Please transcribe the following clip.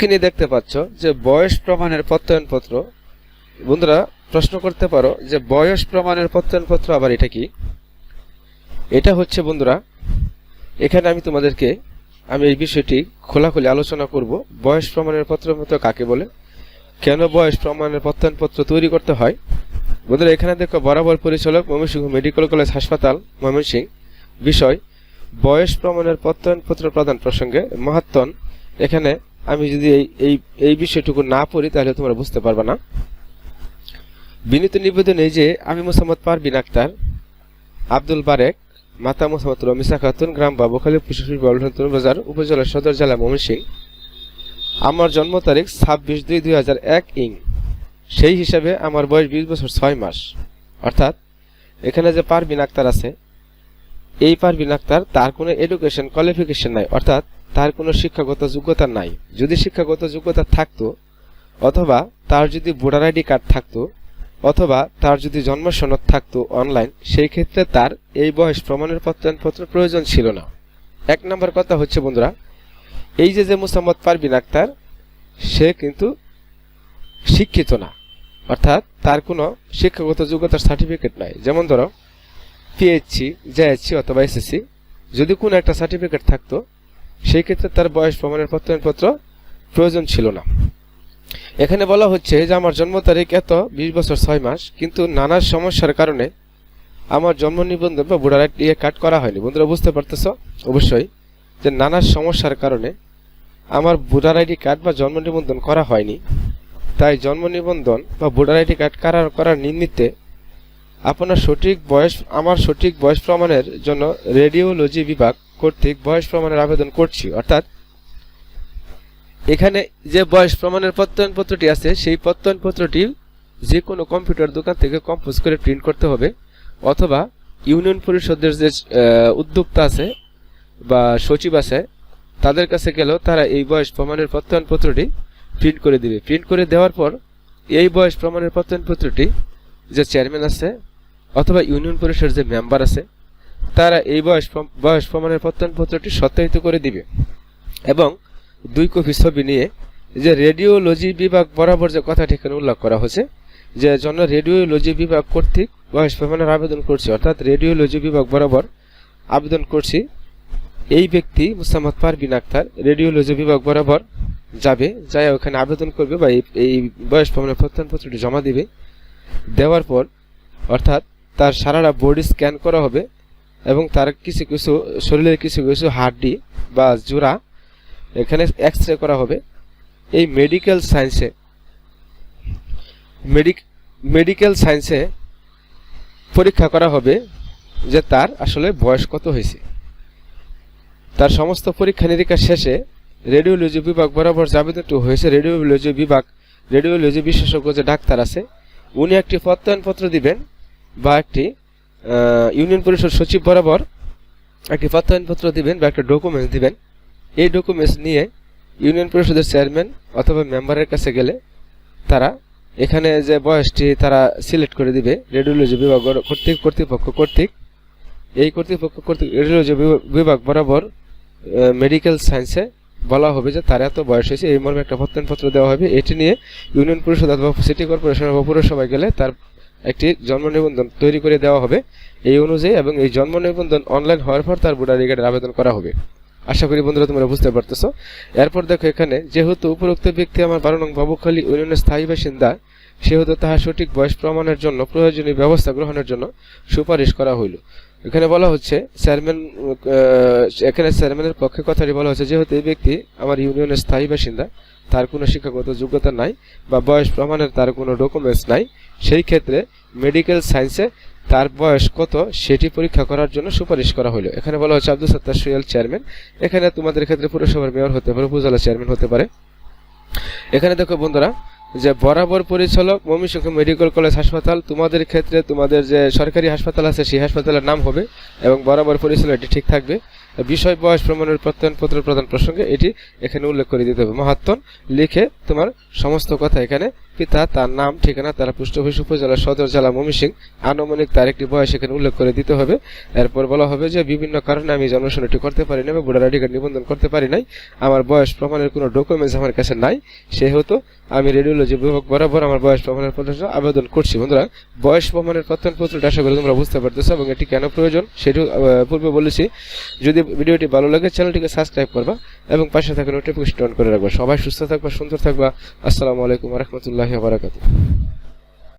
স্ক্রিনে দেখতে পাচ্ছ যে বয়স প্রমাণের প্রত্যয়নপত্র। বন্ধুরা, প্রশ্ন করতে পারো যে বয়স প্রমাণের প্রত্যয়নপত্র আবার এটা কি? এটা হচ্ছে, বন্ধুরা, এখানে আমি তোমাদেরকে, আমি এই বিষয়টি খোলাখুলি আলোচনা করব। বয়স প্রমাণের পত্রপত্র কাকে বলে? কেন বয়স প্রমাণের প্রত্যয়নপত্র তৈরি করতে হয়? বন্ধুরা, এখানে দেখো, বরাবর পরিচালক ময়মনসিংহ মেডিকেল কলেজ হাসপাতাল, ময়মনসিংহ। বিষয়, বয়স প্রমাণের প্রত্যয়নপত্র প্রদান প্রসঙ্গে মহাত্তন এখানে আমি যদি এই এই বিষয়টুকু না পড়ি, তাহলে তোমরা বুঝতে পারবে না। বিনীত নিবেদন এই যে আমি মোসাম্মদ পারবিন আক্তার, আব্দুল বারেক, মাতা মোসাম্মদ রমিসা খাতুন গ্রাম বাবুখালী পুষ্পী বাজার, উপজেলা সদর জেলা ময়মনসিংহ। আমার জন্ম তারিখ ছাব্বিশ দুই দুই হাজার এক ইং। সেই হিসাবে আমার বয়স বিশ বছর ছয় মাস। অর্থাৎ এখানে যে পারবিন আক্তার আছে, এই পারবিন আক্তার তার কোনো এডুকেশন কোয়ালিফিকেশন নাই। অর্থাৎ তার কোনো শিক্ষাগত যোগ্যতা নাই। যদি শিক্ষাগত যোগ্যতা থাকতো, অথবা তার যদি ভোটার আইডি কার্ড থাকতো, অথবা তার যদি জন্ম সনদ থাকতো অনলাইন, সেই ক্ষেত্রে তার এই বয়স প্রমাণের প্রত্যয়নপত্র প্রয়োজন ছিল না। এক নম্বর কথা হচ্ছে, বন্ধুরা, এই যে যে মুসাম্মদ পারবিন আক্তার, সে কিন্তু শিক্ষিত না। অর্থাৎ তার কোনো শিক্ষাগত যোগ্যতার সার্টিফিকেট নাই। যেমন ধরো পিএইচসি জেএইচসি অথবা এসএসসি যদি কোনো একটা সার্টিফিকেট থাকতো সেই ক্ষেত্রে তার বয়স প্রমাণের প্রত্যয়নপত্র প্রয়োজন ছিল না। এখানে বলা হচ্ছে যে, আমার জন্ম তারিখ এত, বিশ বছর ছয় মাস, কিন্তু নানা সমস্যার কারণে আমার জন্ম নিবন্ধন বা ভোটার আইডি কার্ড করা হয়নি। বন্ধুরা, বুঝতে পারতেছ? অবশ্যই, যে নানা সমস্যার কারণে আমার ভোটার আইডি কার্ড বা জন্ম নিবন্ধন করা হয়নি। তাই জন্ম নিবন্ধন বা ভোটার আইডি কার্ড করার করার নিমিত্তে আপনার সঠিক বয়স, আমার সঠিক বয়স প্রমাণের জন্য রেডিওলজি বিভাগ কর্তৃক বয়স প্রমাণের আবেদন করছি। অর্থাৎ, এখানে যে বয়স প্রমাণের প্রত্যয়নপত্রটি আছে, সেই প্রত্যয়নপত্রটি যে কোনো কম্পিউটার দোকান থেকে কম্পোজ করে প্রিন্ট করতে হবে, অথবা ইউনিয়ন পরিষদের যে উদ্যোক্তা আছে বা সচিব আছে, তাদের কাছে গেলেও তারা এই বয়স প্রমাণের প্রত্যয়নপত্রটি প্রিন্ট করে দিবে। প্রিন্ট করে দেওয়ার পর এই বয়স প্রমাণের প্রত্যয়নপত্রটি যে চেয়ারম্যান আছে, অথবা ইউনিয়ন পরিষদের যে মেম্বার আছে তারা এই বয়স বয়স প্রমাণের প্রত্যয়নপত্রটি সত্যায়িত করে দিবে। এবং দুই কপি ছবি নিয়ে যে রেডিওলজি বিভাগ বরাবর যে কথাটি এখানে উল্লেখ করা হয়েছে, যে জন্য রেডিওলজি বিভাগ কর্তৃক বয়স প্রমাণের আবেদন করছি, অর্থাৎ রেডিওলজি বিভাগ বরাবর আবেদন করছি, এই ব্যক্তি মুসাম্মদ পারবিন আক্তার রেডিওলজি বিভাগ বরাবর যাবে যাই ওখানে আবেদন করবে বা এই- বয়স প্রমাণের প্রত্যয়নপত্রটি জমা দিবে। দেওয়ার পর, অর্থাৎ তার সারাটা বডি স্ক্যান করা হবে এবং তার কিছু কিছু, শরীরের কিছু কিছু হাড্ডি বা জোড়া এখানে এক্স রে করা হবে। এই মেডিকেল সায়েন্সে মেডিকেল সায়েন্সে পরীক্ষা করা হবে যে তার আসলে বয়স কত হয়েছে। তার সমস্ত পরীক্ষা নিরীক্ষা শেষে রেডিওলজি বিভাগ বরাবর যে আবেদনটি হয়েছে রেডিওলজি বিভাগ রেডিওলজি বিশেষজ্ঞ যে ডাক্তার আছে, উনি একটি প্রত্যয়নপত্র দিবেন বা একটি ইউনিয়ন পরিষদ সচিব বরাবর একটি প্রত্যয়নপত্র দিবেন বা একটা ডকুমেন্টস দিবেন। এই ডকুমেন্টস নিয়ে ইউনিয়ন পরিষদের চেয়ারম্যান অথবা মেম্বারের কাছে গেলে তারা এখানে যে বয়সটি তারা সিলেক্ট করে দিবে রেডিওলজি বিভাগ কর্তৃক কর্তৃপক্ষ কর্তৃক। এই কর্তৃপক্ষ কর্তৃক রেডিওলজি বিভাগ- বরাবর মেডিকেল সায়েন্সে বলা হবে যে তার এত বয়স হয়েছে, এই মর্মে একটা প্রত্যয়নপত্র দেওয়া হবে। এটি নিয়ে ইউনিয়ন পরিষদ অথবা সিটি কর্পোরেশন অথবা পৌরসভায় গেলে তার একটি জন্ম নিবন্ধন তৈরি করে দেওয়া হবে। এই অনুযায়ী এবং এই জন্ম নিবন্ধন অনলাইন হওয়ার পর তার ভোটার কার্ডের আবেদন করা হবে। আশা করি বন্ধুরা তোমরা বুঝতে পারতেছো। এরপর দেখো এখানে, যেহেতু উপরোক্ত ব্যক্তি আমার বারো নং বাবুখালী ইউনিয়নের স্থায়ী বাসিন্দা, সেহেতু তাহার সঠিক বয়স প্রমাণের জন্য, প্রয়োজনীয় ব্যবস্থা গ্রহণের জন্য সুপারিশ করা হইল। এখানে বলা হচ্ছে, চেয়ারম্যান এখানে চেয়ারম্যানের পক্ষে কথাটি বলা হচ্ছে যেহেতু এই ব্যক্তি আমার ইউনিয়নের স্থায়ী বাসিন্দা, তার কোনো শিক্ষাগত যোগ্যতা নাই বা বয়স প্রমাণের তার কোনো ডকুমেন্টস নাই সেই ক্ষেত্রে মেডিকেল সায়েন্সে তার বয়স কত সেটি পরীক্ষা করার জন্য সুপারিশ করা হলো এখানে বলা হচ্ছে আব্দুল সত্তার সুয়েল চেয়ারম্যান এখানে তোমাদের ক্ষেত্রে পুরসভার মেয়র হতে পারে, উপজেলা চেয়ারম্যান হতে পারে। এখানে দেখো বন্ধুরা, যে বরাবর পরিচালক ময়মনসিংহ মেডিকেল কলেজ হাসপাতাল, তোমাদের ক্ষেত্রে তোমাদের যে সরকারি হাসপাতাল আছে, সেই হাসপাতালের নাম হবে এবং বরাবর পরিচালক এটি ঠিক থাকবে। বিষয় বয়স প্রমাণের প্রত্যয়নপত্র প্রদান প্রসঙ্গে এটি এখানে উল্লেখ করে দিতে হবে। মহাত্মন লিখে তোমার সমস্ত কথা এখানে পিতা তার নাম ঠিকানা তার পৃষ্ঠভূমি উপজেলা সদর জেলা ময়মনসিংহ। আনুমানিক তার একটি বয়স এখানে উল্লেখ করে দিতে হবে। এরপর বলা হবে যে বিভিন্ন কারণে আমি জন্মসনদটি করতে পারি না বা ভোটার আইডি কার্ড নিবন্ধন করতে পারি নাই। আমার বয়স প্রমাণের কোনো ডকুমেন্টস আমার কাছে নাই। সেহেতু আমি রেডিওলজি বিভাগ বরাবর আমার বয়স প্রমাণের পত্রটা আবেদন করছি। বন্ধুরা বয়স প্রমাণের প্রত্যয়নপত্রটা আশা করি তোমরা বুঝতে পারতেছো এবং এটি কেন প্রয়োজন আহ, পূর্বে বলেছি। যদি ভিডিওটি ভালো লাগে চ্যানেলটিকে সাবস্ক্রাইব করবা এবং পাশে থাকা নোটিফিকেশন অন করে রাখবা। সবাই সুস্থ থাকবা সুন্দর থাকবা। আসসালামু আলাইকুম রহমতুল্লাহ viaje a Bariloche